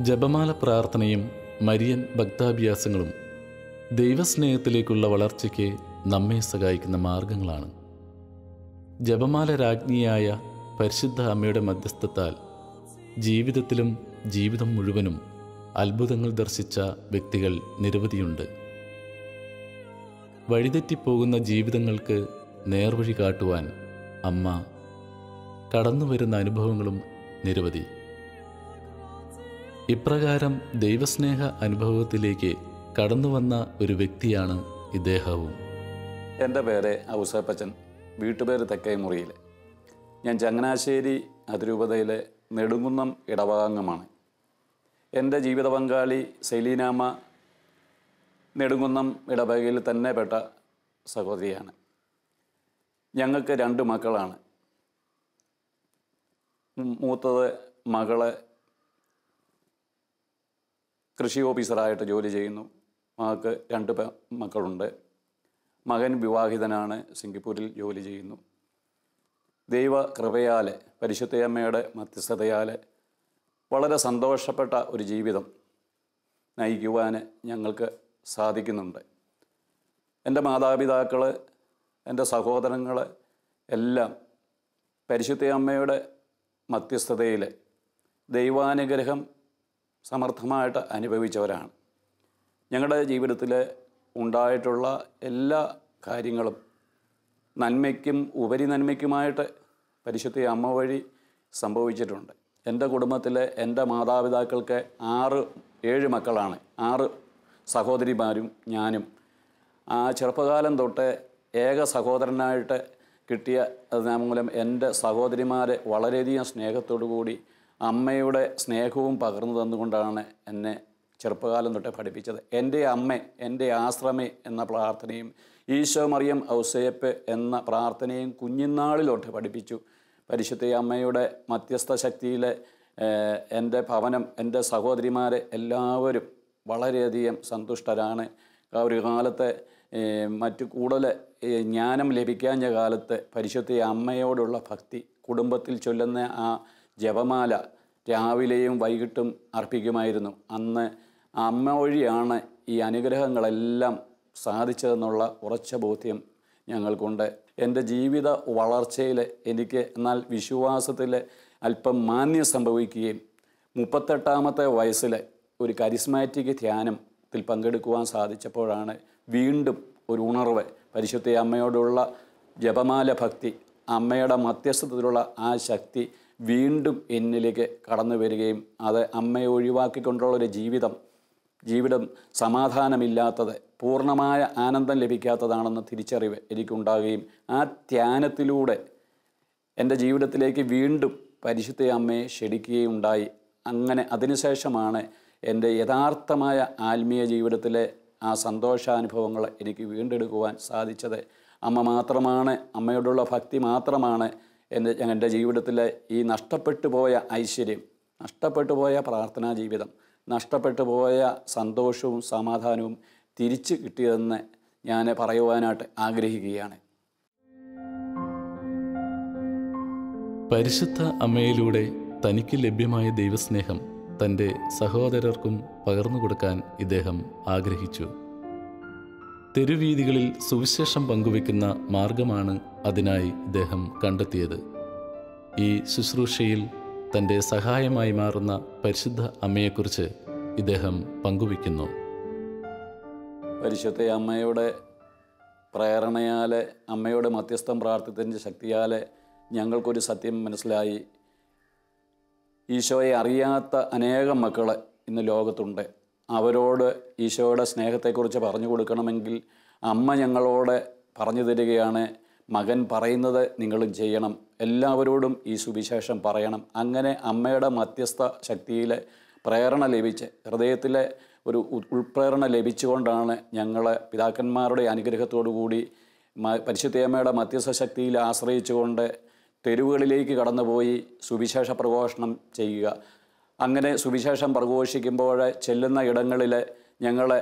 ജപമാല പ്രാർത്ഥനയും മരിയൻ ഭക്താഭ്യാസങ്ങളും ദൈവസ്നേഹത്തിലേക്കുള്ള വളർച്ചയ്ക്ക് നമ്മെ സഹായിക്കുന്ന മാർഗങ്ങളാണ്. ജപമാല രാജ്ഞിയായ പരിശുദ്ധ അമ്മയുടെ മധ്യസ്ഥത്താൽ ജീവിതത്തിലും ജീവിതം മുഴുവനും അത്ഭുതങ്ങൾ ദർശിച്ച വ്യക്തികൾ നിരവധിയുണ്ട്. വഴിതെറ്റിപ്പോകുന്ന ജീവിതങ്ങൾക്ക് നേർവഴി കാട്ടുവാൻ അമ്മ കടന്നുവരുന്ന അനുഭവങ്ങളും നിരവധി. ഇപ്രകാരം ദൈവസ്നേഹ അനുഭവത്തിലേക്ക് കടന്നുവന്ന ഒരു വ്യക്തിയാണ് ഇദ്ദേഹവും. എന്റെ പേര് ഔസേപ്പച്ചൻ വീട്ടുപേര് തെക്കേ മുറിയിൽ ഞാൻ ചങ്ങനാശ്ശേരി അതിരൂപതയിലെ നെടുങ്കുന്നം ഇടവകാംഗമാണ്. എന്റെ ജീവിത പങ്കാളി സെലീനാമ്മ നെടുങ്കുന്നം ഇടവകയിൽ തന്നെ പെട്ട സഹോദരിയാണ്. ഞങ്ങൾക്ക് രണ്ട് മക്കളാണ്. മൂത്തത് മകൾ കൃഷി ഓഫീസറായിട്ട് ജോലി ചെയ്യുന്നു. മകൾക്ക് രണ്ട് മക്കളുണ്ട്. മകൻ വിവാഹിതനാണ്. സിംഗപ്പൂരിൽ ജോലി ചെയ്യുന്നു. ദൈവ കൃപയാൽ പരിശുദ്ധയമ്മയുടെ മധ്യസ്ഥതയാൽ വളരെ സന്തോഷപ്പെട്ട ഒരു ജീവിതം നയിക്കുവാൻ ഞങ്ങൾക്ക് സാധിക്കുന്നുണ്ട്. എന്റെ മാതാപിതാക്കൾ എന്റെ സഹോദരങ്ങൾ എല്ലാം പരിശുദ്ധയമ്മയുടെ മധ്യസ്ഥതയിൽ ദൈവാനുഗ്രഹം സമർത്ഥമായിട്ട് അനുഭവിച്ചവരാണ്. ഞങ്ങളുടെ ജീവിതത്തിൽ ഉണ്ടായിട്ടുള്ള എല്ലാ കാര്യങ്ങളും നന്മയ്ക്കും ഉപരി നന്മയ്ക്കുമായിട്ട് പരിശുദ്ധ അമ്മ വഴി സംഭവിച്ചിട്ടുണ്ട്. എന്റെ കുടുംബത്തിലെ എന്റെ മാതാപിതാക്കൾക്ക് ആറ് ഏഴ് മക്കളാണ്. ആറ് സഹോദരിമാരും ഞാനും. ആ ചെറുപ്പകാലം തൊട്ട് ഏക സഹോദരനായിട്ട് കിട്ടിയ മൂലം എന്റെ സഹോദരിമാരെ വളരെയധികം സ്നേഹത്തോടു കൂടി അമ്മയുടെ സ്നേഹവും പകർന്നു തന്നുകൊണ്ടാണ് എന്നെ ചെറുപ്പകാലം തൊട്ട് പഠിപ്പിച്ചത്. എന്റെ അമ്മ എന്റെ ആശ്രമേ എന്ന പ്രാർത്ഥനയും ഈശോ മറിയം ഔസേപ്പ് എന്ന പ്രാർത്ഥനയും കുഞ്ഞിനാളിലോട്ട് പഠിപ്പിച്ചു. പരിശുദ്ധ അമ്മയുടെ മധ്യസ്ഥ ശക്തിയിലെ എന്റെ ഭവനം എന്റെ സഹോദരിമാരെ എല്ലാവരും വളരെയധികം സന്തുഷ്ടരാണ്. ആ ഒരു കാലത്ത് മറ്റു കൂടുതൽ ജ്ഞാനം ലഭിക്കാഞ്ഞ കാലത്ത് പരിശുദ്ധ അമ്മയോടുള്ള ഭക്തി കുടുംബത്തിൽ ചൊല്ലുന്ന ആ ജപമാല രാവിലെയും വൈകിട്ടും അർപ്പിക്കുമായിരുന്നു. അന്ന് അമ്മ വഴിയാണ് ഈ അനുഗ്രഹങ്ങളെല്ലാം സാധിച്ചതെന്നുള്ള ഉറച്ച ബോധ്യം ഞങ്ങൾക്കുണ്ട്. എന്റെ ജീവിത വളർച്ചയിൽ എനിക്ക് എന്നാൽ വിശ്വാസത്തിൽ അല്പം മാന്യം സംഭവിക്കുകയും മുപ്പത്തെട്ടാമത്തെ വയസ്സിൽ ഒരു കരിസ്മാറ്റിക് ധ്യാനത്തിൽ പങ്കെടുക്കുവാൻ സാധിച്ചപ്പോഴാണ് വീണ്ടും ഒരു ഉണർവ്. പരിശുദ്ധ അമ്മയോടുള്ള ജപമാല ഭക്തി അമ്മയുടെ മധ്യസ്ഥത്തിലുള്ള ആ ശക്തി വീണ്ടും എന്നിലേക്ക് കടന്നു വരികയും അത് അമ്മയെ ഒഴിവാക്കിക്കൊണ്ടുള്ളൊരു ജീവിതം ജീവിതം സമാധാനമില്ലാത്തത് പൂർണമായ ആനന്ദം ലഭിക്കാത്തതാണെന്ന തിരിച്ചറിവ് എനിക്കുണ്ടാകുകയും ആ ധ്യാനത്തിലൂടെ എന്റെ ജീവിതത്തിലേക്ക് വീണ്ടും പരിശുദ്ധ അമ്മയെ ക്ഷണിക്കുകയും ഉണ്ടായി അങ്ങനെ അതിനുശേഷമാണ് എന്റെ യഥാർത്ഥമായ ആത്മീയ ജീവിതത്തിലെ ആ സന്തോഷാനുഭവങ്ങൾ എനിക്ക് വീണ്ടെടുക്കുവാൻ സാധിച്ചത്. അമ്മ മാത്രമാണ് അമ്മയോടുള്ള ഭക്തി മാത്രമാണ് എന്റെ എന്റെ ജീവിതത്തിലെ ഈ നഷ്ടപ്പെട്ടു പോയ ഐശ്വര്യം നഷ്ടപ്പെട്ടു പോയ പ്രാർത്ഥനാ ജീവിതം നഷ്ടപ്പെട്ടു പോയ സന്തോഷവും സമാധാനവും തിരിച്ചു കിട്ടിയതെന്ന് ഞാൻ പറയുവാനായിട്ട് ആഗ്രഹിക്കുകയാണ്. പരിശുദ്ധ അമ്മയിലൂടെ തനിക്ക് ലഭ്യമായ ദൈവസ്നേഹം തന്റെ സഹോദരർക്കും പകർന്നു കൊടുക്കാൻ ഇദ്ദേഹം ആഗ്രഹിച്ചു. തെരുവീതികളിൽ സുവിശേഷം പങ്കുവെക്കുന്ന മാർഗമാണ് അതിനായി ഇദ്ദേഹം കണ്ടെത്തിയത്. ഈ ശുശ്രൂഷയിൽ തന്റെ സഹായമായി മാറുന്ന പരിശുദ്ധ അമ്മയെക്കുറിച്ച് ഇദ്ദേഹം പങ്കുവെക്കുന്നു പരിശുദ്ധ അമ്മയുടെ പ്രേരണയാൽ അമ്മയുടെ മധ്യസ്ഥം പ്രാർത്ഥിച്ചതിന്റെ ശക്തിയാൽ ഞങ്ങൾക്കൊരു സത്യം മനസ്സിലായി. ഈശോയെ അറിയാത്ത അനേകം മക്കൾ ഇന്ന് ലോകത്തുണ്ട്. അവരോട് ഈശോയുടെ സ്നേഹത്തെക്കുറിച്ച് പറഞ്ഞു കൊടുക്കണമെങ്കിൽ അമ്മ ഞങ്ങളോട് പറഞ്ഞു തരികയാണ്. മകൻ പറയുന്നത് നിങ്ങളും ചെയ്യണം. എല്ലാവരോടും ഈ സുവിശേഷം പറയണം. അങ്ങനെ അമ്മയുടെ മധ്യസ്ഥ ശക്തിയിലെ പ്രേരണ ലഭിച്ച് ഹൃദയത്തിലെ ഒരു ഉൾപ്രേരണ ലഭിച്ചുകൊണ്ടാണ് ഞങ്ങൾ പിതാക്കന്മാരുടെ അനുഗ്രഹത്തോടു കൂടി പരിശുദ്ധയമ്മയുടെ മധ്യസ്ഥ ശക്തിയിൽ ആശ്രയിച്ചുകൊണ്ട് തെരുവുകളിലേക്ക് കടന്നുപോയി സുവിശേഷ പ്രഘോഷണം ചെയ്യുക. അങ്ങനെ സുവിശേഷം പ്രഘോഷിക്കുമ്പോൾ ചെല്ലുന്ന ഇടങ്ങളിൽ ഞങ്ങളെ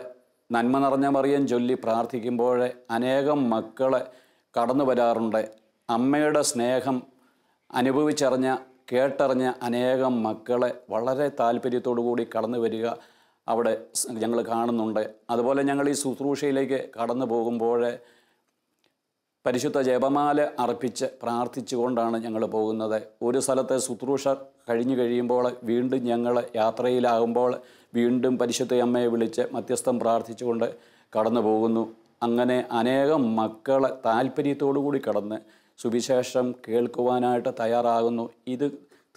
നന്മ നിറഞ്ഞ മറിയം ചൊല്ലി പ്രാർത്ഥിക്കുമ്പോൾ അനേകം മക്കളെ കടന്നു വരാറുണ്ട്. അമ്മയുടെ സ്നേഹം അനുഭവിച്ചറിഞ്ഞ കേട്ടറിഞ്ഞ അനേകം മക്കളെ വളരെ താല്പര്യത്തോടു കൂടി കടന്നു വരിക അവിടെ ഞങ്ങൾ കാണുന്നുണ്ട്. അതുപോലെ ഞങ്ങൾ ഈ ശുശ്രൂഷയിലേക്ക് കടന്നു പോകുമ്പോൾ പരിശുദ്ധ ജപമാല അർപ്പിച്ച് പ്രാർത്ഥിച്ചുകൊണ്ടാണ് ഞങ്ങൾ പോകുന്നത്. ഒരു സ്ഥലത്തെ ശുശ്രൂഷ കഴിഞ്ഞു കഴിയുമ്പോൾ വീണ്ടും ഞങ്ങൾ യാത്രയിലാകുമ്പോൾ വീണ്ടും പരിശുദ്ധ അമ്മയെ വിളിച്ച് മധ്യസ്ഥം പ്രാർത്ഥിച്ചുകൊണ്ട് കടന്നു പോകുന്നു. അങ്ങനെ അനേകം മക്കളെ താല്പര്യത്തോടു കൂടി കടന്ന് സുവിശേഷം കേൾക്കുവാനായിട്ട് തയ്യാറാകുന്നു. ഇത്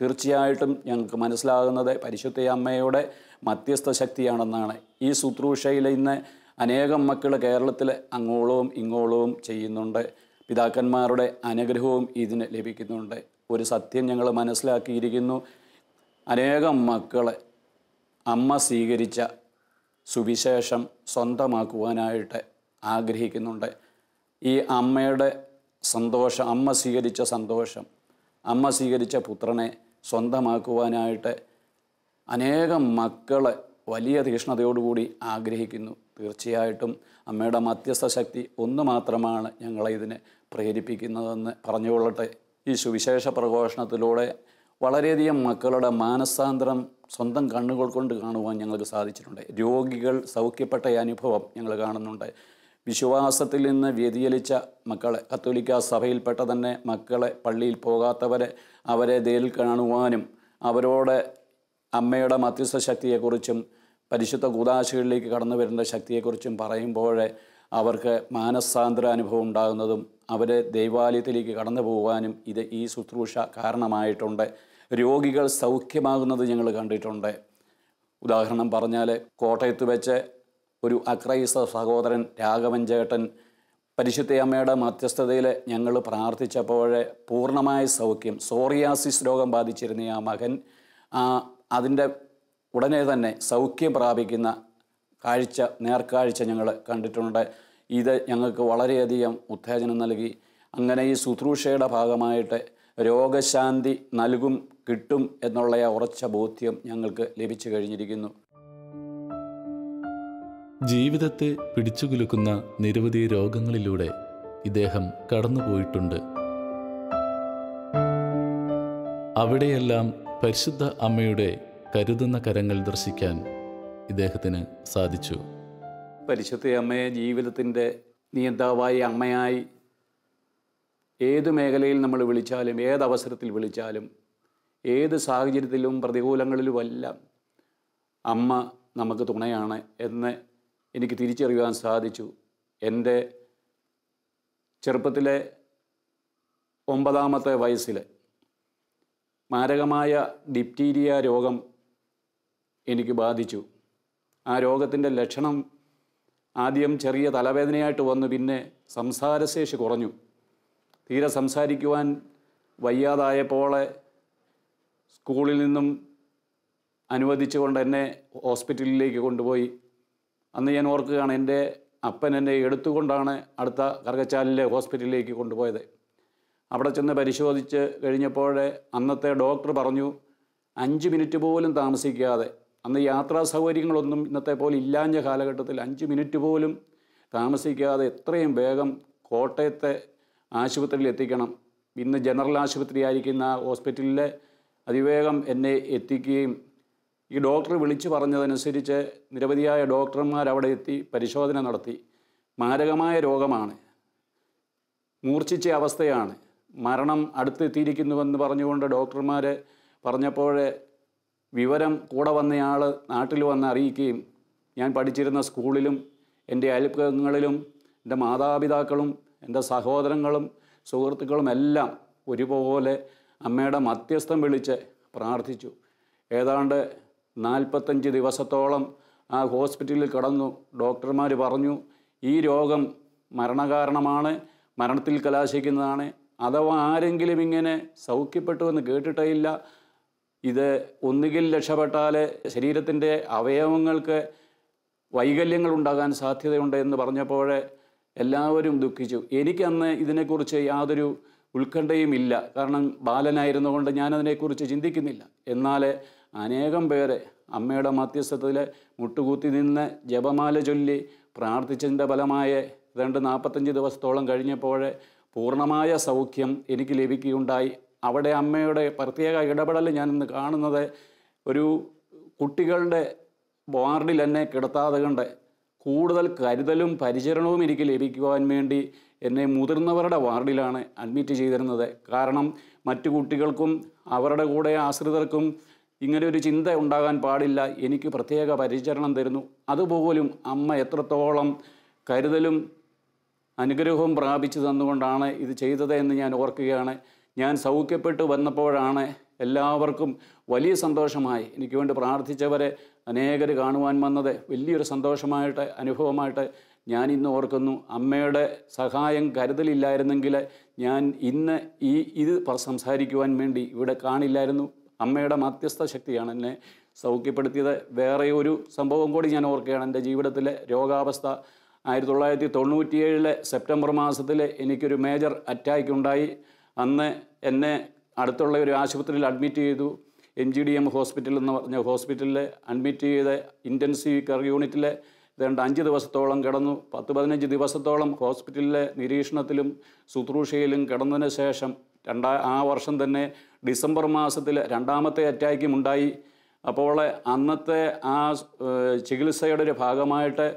തീർച്ചയായിട്ടും ഞങ്ങൾക്ക് മനസ്സിലാകുന്നത് പരിശുദ്ധ അമ്മയുടെ മധ്യസ്ഥ ശക്തിയാണെന്നാണ്. ഈ ശുശ്രൂഷയിൽ ഇന്ന് അനേകം മക്കൾ കേരളത്തിൽ അങ്ങോളവും ഇങ്ങോളവും ചെയ്യുന്നുണ്ട്. പിതാക്കന്മാരുടെ അനുഗ്രഹവും ഇതിന് ലഭിക്കുന്നുണ്ട്. ഒരു സത്യം ഞങ്ങൾ മനസ്സിലാക്കിയിരിക്കുന്നു. അനേകം മക്കളെ അമ്മ സ്വീകരിച്ച സുവിശേഷം സ്വന്തമാക്കുവാനായിട്ട് ആഗ്രഹിക്കുന്നുണ്ട്. ഈ അമ്മയുടെ സന്തോഷം അമ്മ സ്വീകരിച്ച സന്തോഷം അമ്മ സ്വീകരിച്ച പുത്രനെ സ്വന്തമാക്കുവാനായിട്ട് അനേകം മക്കളെ വലിയ തീക്ഷ്ണതയോടുകൂടി ആഗ്രഹിക്കുന്നു. തീർച്ചയായിട്ടും അമ്മയുടെ മധ്യസ്ഥ ശക്തി ഒന്ന് മാത്രമാണ് ഞങ്ങളെ ഇതിനെ പ്രേരിപ്പിക്കുന്നതെന്ന് പറഞ്ഞുകൊള്ളട്ടെ. ഈ സുവിശേഷ പ്രഘോഷണത്തിലൂടെ വളരെയധികം മക്കളുടെ മാനസാന്തരം സ്വന്തം കണ്ണുകൾ കൊണ്ട് കാണുവാൻ ഞങ്ങൾക്ക് സാധിച്ചിട്ടുണ്ട്. രോഗികൾ സൗഖ്യപ്പെട്ട അനുഭവം ഞങ്ങൾ കാണുന്നുണ്ട്. വിശ്വാസത്തിൽ നിന്ന് വ്യതിചലിച്ച മക്കളെ കത്തോലിക്ക സഭയിൽപ്പെട്ട തന്നെ മക്കളെ പള്ളിയിൽ പോകാത്തവരെ അവരെ ദേൽ കാണുവാനും അവരോട് അമ്മയുടെ മധ്യസ്ഥ ശക്തിയെക്കുറിച്ചും പരിശുദ്ധ കൂതാശകളിലേക്ക് കടന്നു വരുന്ന ശക്തിയെക്കുറിച്ചും പറയുമ്പോൾ അവർക്ക് മാനസാന്തര അനുഭവം ഉണ്ടാകുന്നതും അവരെ ദൈവാലയത്തിലേക്ക് കടന്നു പോകാനും ഇത് ഈ ശുശ്രൂഷ കാരണമായിട്ടുണ്ട്. രോഗികൾ സൗഖ്യമാകുന്നത് ഞങ്ങൾ കണ്ടിട്ടുണ്ട്. ഉദാഹരണം പറഞ്ഞാൽ കോട്ടയത്ത് വെച്ച് ഒരു അക്രൈസ്ത സഹോദരൻ രാഘവൻ ചേട്ടൻ പരിശുദ്ധ അമ്മയുടെ മധ്യസ്ഥതയിൽ ഞങ്ങൾ പ്രാർത്ഥിച്ചപ്പോൾ പൂർണമായ സൗഖ്യം സോറിയാസിസ് രോഗം ബാധിച്ചിരുന്ന ആ മകൻ ആ അതിന്റെ ഉടനെ തന്നെ സൗഖ്യം പ്രാപിക്കുന്ന കാഴ്ച നേർക്കാഴ്ച ഞങ്ങൾ കണ്ടിട്ടുണ്ട്. ഇത് ഞങ്ങൾക്ക് വളരെയധികം ഉത്തേജനം നൽകി. അങ്ങനെ ഈ ശുശ്രൂഷയുടെ ഭാഗമായിട്ട് രോഗശാന്തി നൽകും കിട്ടും എന്നുള്ള ഉറച്ച ബോധ്യം ഞങ്ങൾക്ക് ലഭിച്ചു കഴിഞ്ഞിരിക്കുന്നു. ജീവിതത്തെ പിടിച്ചുകുലുക്കുന്ന നിരവധി രോഗങ്ങളിലൂടെ ഇദ്ദേഹം കടന്നുപോയിട്ടുണ്ട്. അവിടെയെല്ലാം പരിശുദ്ധ അമ്മയുടെ കരുതുന്ന കരങ്ങൾ ദർശിക്കാൻ ഇദ്ദേഹത്തിന് സാധിച്ചു. പരിശുദ്ധ അമ്മയെ ജീവിതത്തിന്റെ നിയന്താവായി അമ്മയായി ഏത് മേഖലയിൽ നമ്മൾ വിളിച്ചാലും ഏത് അവസരത്തിൽ വിളിച്ചാലും ഏത് സാഹചര്യത്തിലും പ്രതികൂലങ്ങളിലുമെല്ലാം അമ്മ നമുക്ക് തുണയാണ് എന്ന് എനിക്ക് തിരിച്ചറിയുവാൻ സാധിച്ചു. എന്റെ ചെറുപ്പത്തിലെ ഒമ്പതാമത്തെ വയസ്സിൽ മാരകമായ ഡിപ്റ്റീരിയ രോഗം എനിക്ക് ബാധിച്ചു. ആ രോഗത്തിന്റെ ലക്ഷണം ആദ്യം ചെറിയ തലവേദനയായിട്ട് വന്നു പിന്നെ സംസാരശേഷി കുറഞ്ഞു. തീരെ സംസാരിക്കുവാൻ വയ്യാതായപ്പോൾ സ്കൂളിൽ നിന്നും അനുവദിച്ചുകൊണ്ട് എന്നെ ഹോസ്പിറ്റലിലേക്ക് കൊണ്ടുപോയി. അന്ന് ഞാൻ ഓർക്കുകയാണ് എന്റെ അപ്പൻ എന്നെ എടുത്തുകൊണ്ടാണ് അടുത്ത കറുകച്ചാലിലെ ഹോസ്പിറ്റലിലേക്ക് കൊണ്ടുപോയത്. അവിടെ ചെന്ന് പരിശോധിച്ച് കഴിഞ്ഞപ്പോൾ അന്നത്തെ ഡോക്ടർ പറഞ്ഞു അഞ്ച് മിനിറ്റ് പോലും താമസിക്കാതെ അന്ന് യാത്രാ സൗകര്യങ്ങളൊന്നും ഇന്നത്തെ പോലെ ഇല്ലാഞ്ഞ കാലഘട്ടത്തിൽ അഞ്ച് മിനിറ്റ് പോലും താമസിക്കാതെ എത്രയും വേഗം കോട്ടയത്തെ ആശുപത്രിയിൽ എത്തിക്കണം. ഇന്ന് ജനറൽ ആശുപത്രി ആയിരിക്കുന്ന ആ ഹോസ്പിറ്റലിൽ അതിവേഗം എന്നെ എത്തിക്കുകയും ഈ ഡോക്ടർ വിളിച്ചു പറഞ്ഞതനുസരിച്ച് നിരവധിയായ ഡോക്ടർമാർ അവിടെ എത്തി പരിശോധന നടത്തി. മാരകമായ രോഗമാണ്. മൂർച്ഛിച്ച അവസ്ഥയാണ്. മരണം അടുത്തെത്തിയിരിക്കുന്നുവെന്ന് പറഞ്ഞുകൊണ്ട് ഡോക്ടർമാർ പറഞ്ഞപ്പോൾ വിവരം കൂടെ വന്നയാൾ നാട്ടിൽ വന്ന് അറിയിക്കുകയും ഞാൻ പഠിച്ചിരുന്ന സ്കൂളിലും എന്റെ അയൽപ്പകങ്ങളിലും എന്റെ മാതാപിതാക്കളും എന്റെ സഹോദരങ്ങളും സുഹൃത്തുക്കളും എല്ലാം ഒരുപോലെ അമ്മയുടെ മധ്യസ്ഥം വിളിച്ച് പ്രാർത്ഥിച്ചു. ഏതാണ്ട് നാൽപ്പത്തഞ്ച് ദിവസത്തോളം ആ ഹോസ്പിറ്റലിൽ കിടന്നു. ഡോക്ടർമാർ പറഞ്ഞു ഈ രോഗം മരണകാരണമാണ് മരണത്തിൽ കലാശിക്കുന്നതാണ്. അഥവാ ആരെങ്കിലും ഇങ്ങനെ സൗഖ്യപ്പെട്ടുവെന്ന് കേട്ടിട്ടേ ഇല്ല ഇത് ഒന്നുകിൽ രക്ഷപ്പെട്ടാൽ ശരീരത്തിന്റെ അവയവങ്ങൾക്ക് വൈകല്യങ്ങൾ ഉണ്ടാകാൻ സാധ്യതയുണ്ട് എന്ന് പറഞ്ഞപ്പോൾ എല്ലാവരും ദുഃഖിച്ചു. എനിക്കന്ന് ഇതിനെക്കുറിച്ച് യാതൊരു ഉത്കണ്ഠയും ഇല്ല. കാരണം ബാലനായിരുന്നുകൊണ്ട് ഞാനതിനെക്കുറിച്ച് ചിന്തിക്കുന്നില്ല. എന്നാൽ അനേകം പേരെ അമ്മയുടെ മധ്യസ്ഥത്തിൽ മുട്ടുകൂത്തി നിന്ന് ജപമാല ചൊല്ലി പ്രാർത്ഥിച്ചതിന്റെ ഫലമായ രണ്ട് നാൽപ്പത്തഞ്ച് ദിവസത്തോളം കഴിഞ്ഞപ്പോൾ പൂർണമായ സൗഖ്യം എനിക്ക് ലഭിക്കുകയുണ്ടായി. അവിടെ അമ്മയുടെ പ്രത്യേക ഇടപെടൽ ഞാൻ ഇന്ന് കാണുന്നത് ഒരു കുട്ടികളുടെ വാർഡിൽ എന്നെ കിടത്താതെ കണ്ട് കൂടുതൽ കരുതലും പരിചരണവും എനിക്ക് ലഭിക്കുവാൻ വേണ്ടി എന്നെ മുതിർന്നവരുടെ വാർഡിലാണ് അഡ്മിറ്റ് ചെയ്തിരുന്നത്. കാരണം മറ്റു കുട്ടികൾക്കും അവരുടെ കൂടെ ആശ്രിതർക്കും ഇങ്ങനെ ഒരു ചിന്ത ഉണ്ടാകാൻ പാടില്ല. എനിക്ക് പ്രത്യേക പരിചരണം തരുന്നു. അതുപോലും അമ്മ എത്രത്തോളം കരുതലും അനുഗ്രഹവും പ്രാപിച്ചു തന്നുകൊണ്ടാണ് ഇത് ചെയ്തത് എന്ന് ഞാൻ ഓർക്കുകയാണ്. ഞാൻ സൗഖ്യപ്പെട്ട് വന്നപ്പോഴാണ് എല്ലാവർക്കും വലിയ സന്തോഷമായി. എനിക്ക് വേണ്ടി പ്രാർത്ഥിച്ചവരെ അനേകർ കാണുവാൻ വന്നത് വലിയൊരു സന്തോഷമായിട്ട് അനുഭവമായിട്ട് ഞാൻ ഇന്ന് ഓർക്കുന്നു. അമ്മയുടെ സഹായം കരുതലില്ലായിരുന്നെങ്കിൽ ഞാൻ ഇന്ന് ഈ ഇത് സംസാരിക്കുവാൻ വേണ്ടി ഇവിടെ കാണില്ലായിരുന്നു. അമ്മയുടെ മധ്യസ്ഥ ശക്തിയാണ് എന്നെ സൗഖ്യപ്പെടുത്തിയത്. വേറെ ഒരു സംഭവം കൂടി ഞാൻ ഓർക്കുകയാണ്. എന്റെ ജീവിതത്തിലെ രോഗാവസ്ഥ ആയിരത്തി തൊള്ളായിരത്തി തൊണ്ണൂറ്റിയേഴിലെ സെപ്റ്റംബർ മാസത്തിൽ എനിക്കൊരു മേജർ അറ്റാക്ക് ഉണ്ടായി അന്ന് എന്നെ അടുത്തുള്ള ഒരു ആശുപത്രിയിൽ അഡ്മിറ്റ് ചെയ്തു. M G D M hospital എന്ന് പറഞ്ഞ ഹോസ്പിറ്റലിൽ അഡ്മിറ്റ് ചെയ്ത് ഇന്റൻസീവ് കെയർ യൂണിറ്റിൽ ഏതാണ്ട് അഞ്ച് ദിവസത്തോളം കിടന്നു. പത്ത് പതിനഞ്ച് ദിവസത്തോളം ഹോസ്പിറ്റലിലെ നിരീക്ഷണത്തിലും ശുശ്രൂഷയിലും കിടന്നതിന് ശേഷം രണ്ടാ ആ വർഷം തന്നെ ഡിസംബർ മാസത്തിൽ രണ്ടാമത്തെ അറ്റാക്കും ഉണ്ടായി. അപ്പോൾ അന്നത്തെ ആ ചികിത്സയുടെ ഒരു ഭാഗമായിട്ട്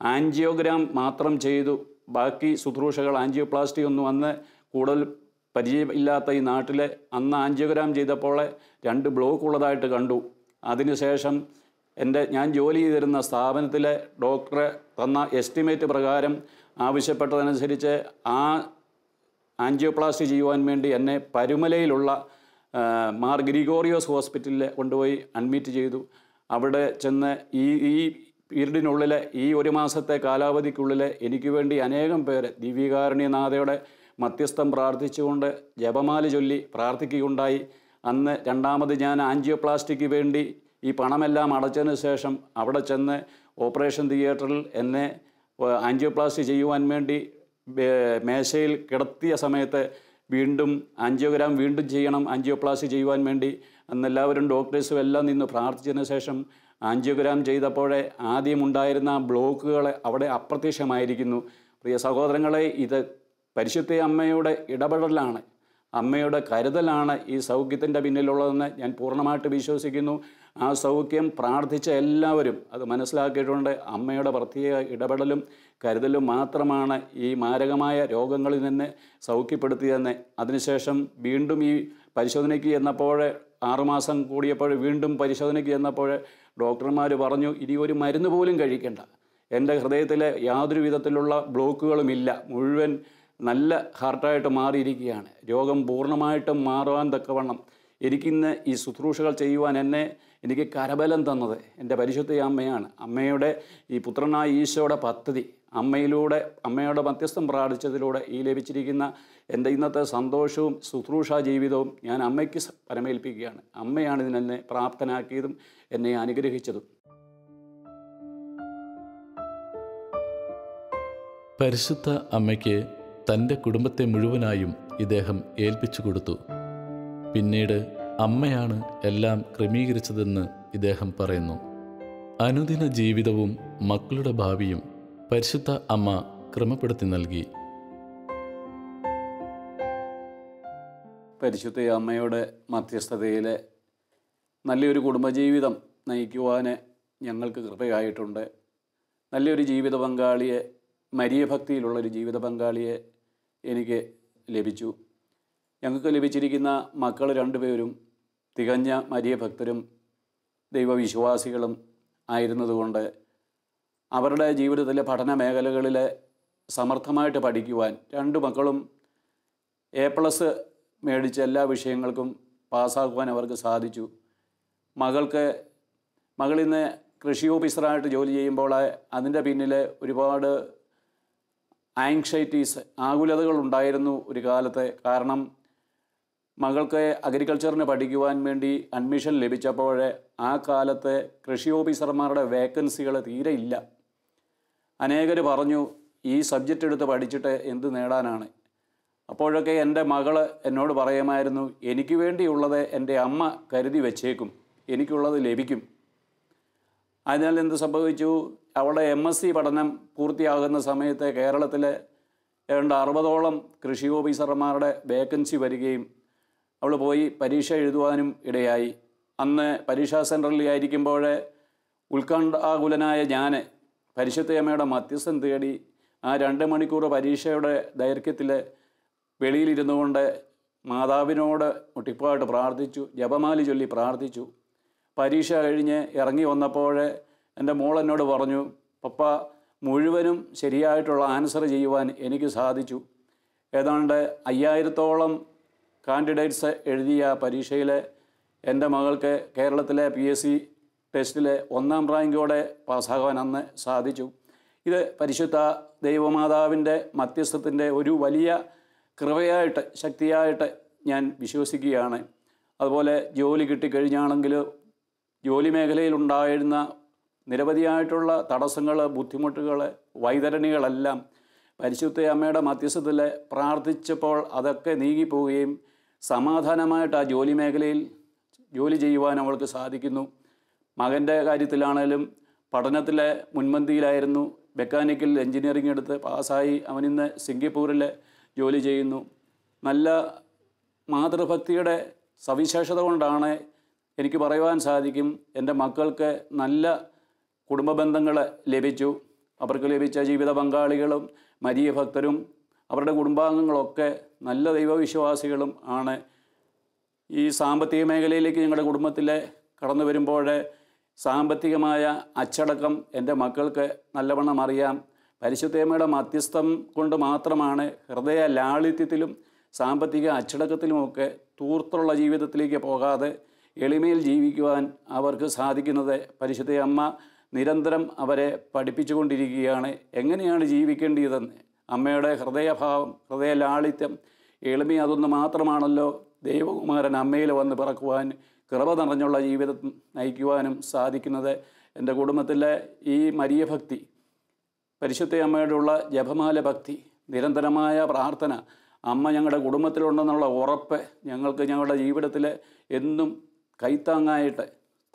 ആൻജിയോഗ്രാം മാത്രം ചെയ്തു. ബാക്കി ശുശ്രൂഷകൾ ആൻജിയോപ്ലാസ്റ്റി ഒന്നും അന്ന് കൂടുതൽ പരിചയമില്ലാത്ത ഈ നാട്ടിലെ അന്ന് ആൻജിയോഗ്രാം ചെയ്തപ്പോൾ രണ്ട് ബ്ലോക്ക് ഉള്ളതായിട്ട് കണ്ടു. അതിനുശേഷം എന്റെ ഞാൻ ജോലി ചെയ്തിരുന്ന സ്ഥാപനത്തിലെ ഡോക്ടറെ തന്ന എസ്റ്റിമേറ്റ് പ്രകാരം ആവശ്യപ്പെട്ടതനുസരിച്ച് ആ ആൻജിയോപ്ലാസ്റ്റി ചെയ്യുവാൻ വേണ്ടി എന്നെ പരുമലയിലുള്ള മാർ ഗ്രിഗോറിയോസ് ഹോസ്പിറ്റലിൽ കൊണ്ടുപോയി അഡ്മിറ്റ് ചെയ്തു. അവിടെ ചെന്ന് ഈ ഈ പീരീഡിനുള്ളിൽ ഈ ഒരു മാസത്തെ കാലാവധിക്കുള്ളിൽ എനിക്ക് വേണ്ടി അനേകം പേര് ദിവ്യകാരുണ്യനാഥയുടെ മധ്യസ്ഥം പ്രാർത്ഥിച്ചുകൊണ്ട് ജപമാല ചൊല്ലി പ്രാർത്ഥിക്കുകയുണ്ടായി. അന്ന് രണ്ടാമത് ഞാൻ ആൻജിയോപ്ലാസ്റ്റിക്ക് വേണ്ടി ഈ പണമെല്ലാം അടച്ചതിന് ശേഷം അവിടെ ചെന്ന് ഓപ്പറേഷൻ തിയേറ്ററിൽ എന്നെ ആൻജിയോപ്ലാസ്റ്റി ചെയ്യുവാൻ വേണ്ടി മേശയിൽ കിടത്തിയ സമയത്ത് വീണ്ടും ആൻജിയോഗ്രാം വീണ്ടും ചെയ്യണം ആൻജിയോപ്ലാസ്റ്റി ചെയ്യുവാൻ വേണ്ടി അന്ന് എല്ലാവരും ഡോക്ടേഴ്സും എല്ലാം നിന്ന് പ്രാർത്ഥിച്ചതിന് ശേഷം ആൻജിയോഗ്രാം ചെയ്തപ്പോഴേ ആദ്യം ഉണ്ടായിരുന്ന ആ ബ്ലോക്കുകൾ അവിടെ അപ്രത്യക്ഷമായിരിക്കുന്നു. പ്രിയ സഹോദരങ്ങളെ ഇത് പരിശുദ്ധ അമ്മയുടെ ഇടപെടലാണ് അമ്മയുടെ കരുതലാണ് ഈ സൗഖ്യത്തിന്റെ പിന്നിലുള്ളതെന്ന് ഞാൻ പൂർണമായിട്ട് വിശ്വസിക്കുന്നു. ആ സൗഖ്യം പ്രാർത്ഥിച്ച എല്ലാവരും അത് മനസ്സിലാക്കിയിട്ടുണ്ട്. അമ്മയുടെ പ്രത്യേക ഇടപെടലും കരുതലും മാത്രമാണ് ഈ മാരകമായ രോഗങ്ങളിൽ നിന്ന് സൗഖ്യപ്പെടുത്തിയതെന്ന്. അതിനുശേഷം വീണ്ടും ഈ പരിശോധനയ്ക്ക് ചെന്നപ്പോൾ ആറുമാസം കൂടിയപ്പോൾ വീണ്ടും പരിശോധനയ്ക്ക് ചെന്നപ്പോൾ ഡോക്ടർമാർ പറഞ്ഞു ഇനി ഒരു മരുന്ന് പോലും കഴിക്കേണ്ട. എന്റെ ഹൃദയത്തിലെ യാതൊരു വിധത്തിലുള്ള ബ്ലോക്കുകളുമില്ല. മുഴുവൻ നല്ല ഹാർട്ടായിട്ട് മാറിയിരിക്കുകയാണ്. രോഗം പൂർണമായിട്ടും മാറുവാൻ തക്കവണ്ണം എനിക്കിന്ന് ഈ ശുശ്രൂഷകൾ ചെയ്യുവാൻ എന്നെ എനിക്ക് കരബലം തന്നത് എന്റെ പരിശുദ്ധ അമ്മയാണ്. അമ്മയുടെ ഈ പുത്രനായ ഈശോയുടെ പദ്ധതി. അമ്മയിലൂടെ അമ്മയുടെ മധ്യസ്ഥം പ്രാർത്ഥിച്ചതിലൂടെ ഈ ലഭിച്ചിരിക്കുന്ന എന്റെ ഇന്നത്തെ സന്തോഷവും ശുശ്രൂഷ ജീവിതവും ഞാൻ അമ്മയ്ക്ക് പരമേൽപ്പിക്കുകയാണ്. അമ്മയാണ് ഇതിനെന്നെ പ്രാപ്തനാക്കിയതും എന്നെ അനുഗ്രഹിച്ചതും. പരിശുദ്ധ അമ്മയ്ക്ക് തന്റെ കുടുംബത്തെ മുഴുവനായും ഇദ്ദേഹം ഏൽപ്പിച്ചു കൊടുത്തു. പിന്നീട് അമ്മയാണ് എല്ലാം ക്രമീകരിച്ചതെന്ന് ഇദ്ദേഹം പറയുന്നു. അനുദിന ജീവിതവും മക്കളുടെ ഭാവിയും പരിശുദ്ധ അമ്മ ക്രമപ്പെടുത്തി നൽകി. പരിശുദ്ധ അമ്മയുടെ മധ്യസ്ഥതയിൽ നല്ലൊരു കുടുംബജീവിതം നയിക്കുവാൻ ഞങ്ങൾക്ക് കൃപയായിട്ടുണ്ട്. നല്ലൊരു ജീവിത പങ്കാളിയെ മരിയഭക്തിയിലുള്ളൊരു ജീവിത പങ്കാളിയെ എനിക്ക് ലഭിച്ചു. ഞങ്ങൾക്ക് ലഭിച്ചിരിക്കുന്ന മക്കൾ രണ്ടുപേരും തികഞ്ഞ മരിയഭക്തരും ദൈവവിശ്വാസികളും ആയിരുന്നതുകൊണ്ട് അവരുടെ ജീവിതത്തിലെ പഠന മേഖലകളിൽ സമർത്ഥമായിട്ട് പഠിക്കുവാൻ രണ്ട് മക്കളും എ പ്ലസ് മേടിച്ച് എല്ലാ വിഷയങ്ങൾക്കും പാസ്സാക്കുവാൻ അവർക്ക് സാധിച്ചു. മകൾക്ക് മകളിന്ന് കൃഷി ഓഫീസറായിട്ട് ജോലി ചെയ്യുമ്പോൾ അതിന്റെ പിന്നിൽ ഒരുപാട് ആങ്ഷൈറ്റീസ് ആകുലതകൾ ഉണ്ടായിരുന്നു ഒരു കാലത്തെ. കാരണം മകൾക്ക് അഗ്രികൾച്ചറിന് പഠിക്കുവാൻ വേണ്ടി അഡ്മിഷൻ ലഭിച്ചപ്പോഴേ ആ കാലത്തെ കൃഷി ഓഫീസർമാരുടെ വേക്കൻസികൾ തീരെ ഇല്ല. അനേകർ പറഞ്ഞു ഈ സബ്ജക്റ്റ് എടുത്ത് പഠിച്ചിട്ട് എന്ത് നേടാനാണ്? അപ്പോഴൊക്കെ എന്റെ മകൾ എന്നോട് പറയുമായിരുന്നു എനിക്ക് വേണ്ടിയുള്ളത് എന്റെ അമ്മ കരുതി വെച്ചേക്കും എനിക്കുള്ളത് ലഭിക്കും. അതിനാൽ എന്ത് സംഭവിച്ചു? അവളുടെ എം എസ് സി പഠനം പൂർത്തിയാകുന്ന സമയത്ത് കേരളത്തിൽ ഏതാണ്ട് അറുപതോളം കൃഷി ഓഫീസർമാരുടെ വേക്കൻസി വരികയും അവൾ പോയി പരീക്ഷ എഴുതുവാനും ഇടയായി. അന്ന് പരീക്ഷാ സെന്ററിൽ ആയിരിക്കുമ്പോൾ ഉത്കണ്ഠാകുലനായ ഞാൻ പരിശുദ്ധയമ്മയുടെ മധ്യസ്ഥം തേടി ആ രണ്ട് മണിക്കൂർ പരീക്ഷയുടെ ദൈർഘ്യത്തിൽ വെളിയിലിരുന്നു കൊണ്ട് മാതാവിനോട് മുട്ടിപ്പായിട്ട് പ്രാർത്ഥിച്ചു ജപമാലി ചൊല്ലി പ്രാർത്ഥിച്ചു. പരീക്ഷ കഴിഞ്ഞ് ഇറങ്ങി വന്നപ്പോൾ എന്റെ മോൾ എന്നോട് പറഞ്ഞു പപ്പ മുഴുവനും ശരിയായിട്ടുള്ള ആൻസർ ചെയ്യുവാൻ എനിക്ക് സാധിച്ചു. ഏതാണ്ട് അയ്യായിരത്തോളം കാൻഡിഡേറ്റ്സ് എഴുതിയ പരീക്ഷയിൽ എന്റെ മകൾക്ക് കേരളത്തിലെ പി എസ് സി ടെസ്റ്റിൽ ഒന്നാം റാങ്കോടെ പാസ്സാകാൻ അന്ന് സാധിച്ചു. ഇത് പരിശുദ്ധ ദൈവമാതാവിന്റെ മധ്യസ്ഥത്തിന്റെ ഒരു വലിയ കൃപയായിട്ട് ശക്തിയായിട്ട് ഞാൻ വിശ്വസിക്കുകയാണ്. അതുപോലെ ജോലി കിട്ടിക്കഴിഞ്ഞാണെങ്കിൽ ജോലി മേഖലയിലുണ്ടായിരുന്ന നിരവധിയായിട്ടുള്ള തടസ്സങ്ങൾ ബുദ്ധിമുട്ടുകൾ വൈതരണികളെല്ലാം പരിശുദ്ധ അമ്മയുടെ മധ്യസ്ഥത്തിൽ പ്രാർത്ഥിച്ചപ്പോൾ അതൊക്കെ നീങ്ങിപ്പോവുകയും സമാധാനമായിട്ട് ആ ജോലി മേഖലയിൽ ജോലി ചെയ്യുവാൻ അവൾക്ക് സാധിക്കുന്നു. മകന്റെ കാര്യത്തിലാണേലും പഠനത്തിലെ മുൻപന്തിയിലായിരുന്നു. മെക്കാനിക്കൽ എൻജിനീയറിംഗ് എടുത്ത് പാസ്സായി അവനിന്ന് സിംഗപ്പൂരിൽ ജോലി ചെയ്യുന്നു. നല്ല മാതൃഭക്തിയുടെ സവിശേഷത കൊണ്ടാണ് എനിക്ക് പറയുവാൻ സാധിക്കും. എന്റെ മക്കൾക്ക് നല്ല കുടുംബ ബന്ധങ്ങൾ ലഭിച്ചു. അവർക്ക് ലഭിച്ച ജീവിത പങ്കാളികളും മരിയ ഭക്തരും അവരുടെ കുടുംബാംഗങ്ങളൊക്കെ നല്ല ദൈവവിശ്വാസികളും ആണ്. ഈ സാമ്പത്തിക മേഖലയിലേക്ക് ഞങ്ങളുടെ കുടുംബത്തിലെ കടന്നു വരുമ്പോൾ സാമ്പത്തികമായ അച്ചടക്കം എന്റെ മക്കൾക്ക് നല്ലവണ്ണം അറിയാം. പരിശുദ്ധേമയുടെ മധ്യസ്ഥം കൊണ്ട് മാത്രമാണ് ഹൃദയ ലാളിത്യത്തിലും സാമ്പത്തിക അച്ചടക്കത്തിലുമൊക്കെ തൂർത്തുള്ള ജീവിതത്തിലേക്ക് പോകാതെ എളിമയിൽ ജീവിക്കുവാൻ അവർക്ക് സാധിക്കുന്നത് പരിശുദ്ധ അമ്മ നിരന്തരം അവരെ പഠിപ്പിച്ചുകൊണ്ടിരിക്കുകയാണ്. എങ്ങനെയാണ് ജീവിക്കേണ്ടതെന്ന് അമ്മയുടെ ഹൃദയഭാവം ഹൃദയ ലാളിത്യം എളിമ അതൊന്ന് മാത്രമാണല്ലോ ദൈവകുമാരൻ അമ്മയിൽ വന്ന് പിറക്കുവാൻ കൃപ നിറഞ്ഞുള്ള ജീവിതം നയിക്കുവാനും സാധിക്കുന്നത് എന്റെ കുടുംബത്തിലെ ഈ മരിയ ഭക്തി പരിശുദ്ധ അമ്മയോടുള്ള ജപമാല ഭക്തി നിരന്തരമായ പ്രാർത്ഥന അമ്മ ഞങ്ങളുടെ കുടുംബത്തിലുണ്ടെന്നുള്ള ഉറപ്പ് ഞങ്ങൾക്ക് ഞങ്ങളുടെ ജീവിതത്തിൽ എന്നും കൈത്താങ്ങായിട്ട്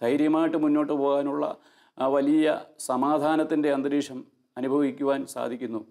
ധൈര്യമായിട്ട് മുന്നോട്ട് പോകാനുള്ള ആ വലിയ സമാധാനത്തിന്റെ അന്തരീക്ഷം അനുഭവിക്കുവാൻ സാധിക്കുന്നു.